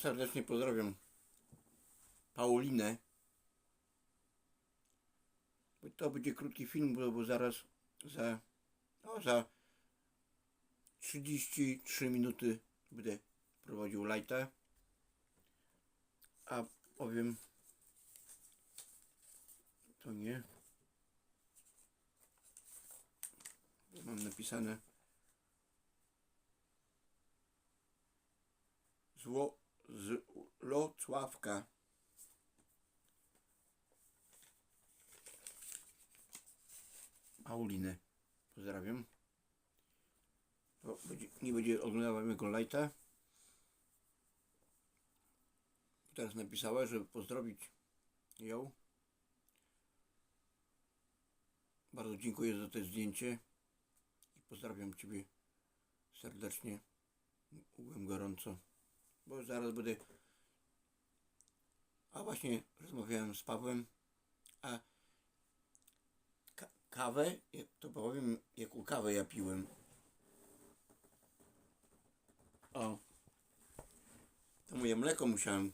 serdecznie pozdrawiam Paulinę. To będzie krótki film, bo, zaraz za, no, za 33 minuty będę prowadził lighta. A powiem to nie. Mam napisane Zło z Locławka. Paulinę. Pozdrawiam. Bo będzie, nie będzie oglądała mojego lighta. Teraz napisała, żeby pozdrowić ją. Bardzo dziękuję za to zdjęcie i pozdrawiam Ciebie serdecznie. Ugłem gorąco, bo zaraz będę. A właśnie rozmawiałem z Pawłem, a ka- kawę, to powiem, jaką kawę ja piłem. O, to moje mleko musiałem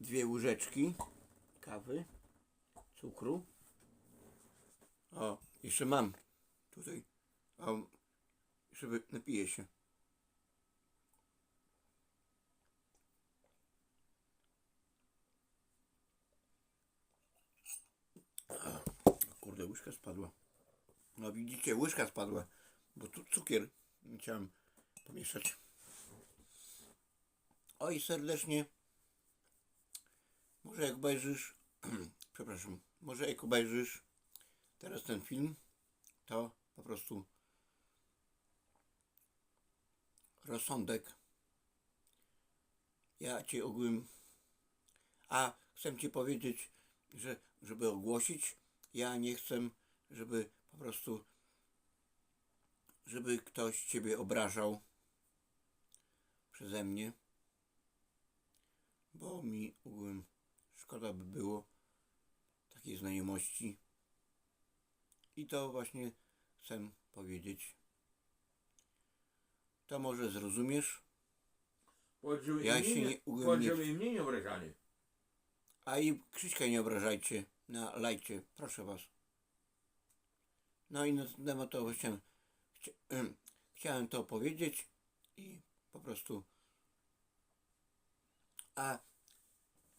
dwie łyżeczki kawy, cukru. O, jeszcze mam tutaj. O, jeszcze napiję się. Kurde, łyżka spadła. No widzicie, łyżka spadła, bo tu cukier chciałem pomieszać. Oj, serdecznie może jak obejrzysz, przepraszam, może jak obejrzysz teraz ten film, to po prostu rozsądek. Ja ci ogółem, a chcę ci powiedzieć, że żeby ogłosić, ja nie chcę, żeby po prostu, żeby ktoś ciebie obrażał przeze mnie, bo mi ogółem szkoda by było znajomości. I to właśnie chcę powiedzieć. To może zrozumiesz, żeby Ja się nie obrażali. a i Krzyśka nie obrażajcie na lajcie, proszę was. No i na ten temat to chciałem, chcia, em, chciałem to powiedzieć i po prostu a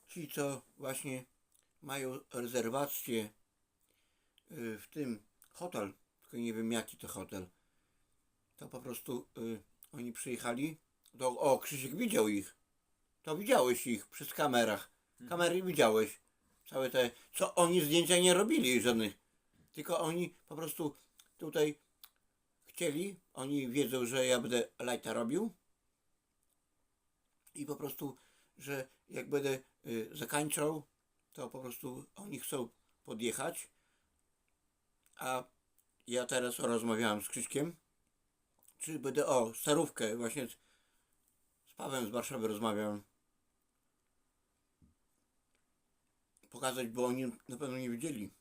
ci co właśnie mają rezerwację y, w tym hotel, tylko nie wiem jaki to hotel, to po prostu y, oni przyjechali, to, o Krzysiek widział ich, to widziałeś ich przez kamerach, kamery widziałeś, całe te, co oni zdjęcia nie robili żadnych, tylko oni po prostu tutaj chcieli, oni wiedzą, że ja będę lajta robił. I po prostu, że jak będę y, zakończał, to po prostu oni chcą podjechać, a ja teraz rozmawiałem z Krzyśkiem, czy będę, o, starówkę, właśnie z, z Pawłem z Warszawy rozmawiałem, pokazać, bo oni na pewno nie wiedzieli.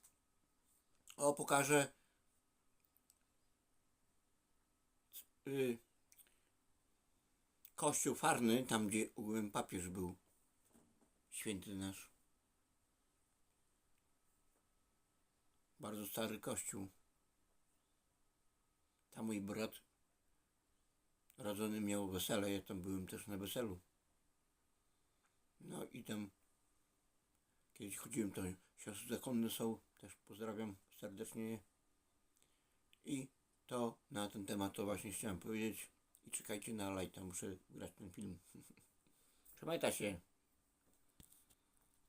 O, pokażę y, kościół farny, tam gdzie papież był, święty nasz. Bardzo stary kościół. Tam mój brat rodzony miał wesele, ja tam byłem też na weselu. No i tam kiedyś chodziłem, to siostry zakonne są, też pozdrawiam serdecznie. I to na ten temat to właśnie chciałem powiedzieć. I czekajcie na lajta, muszę grać ten film. Trzymajcie się.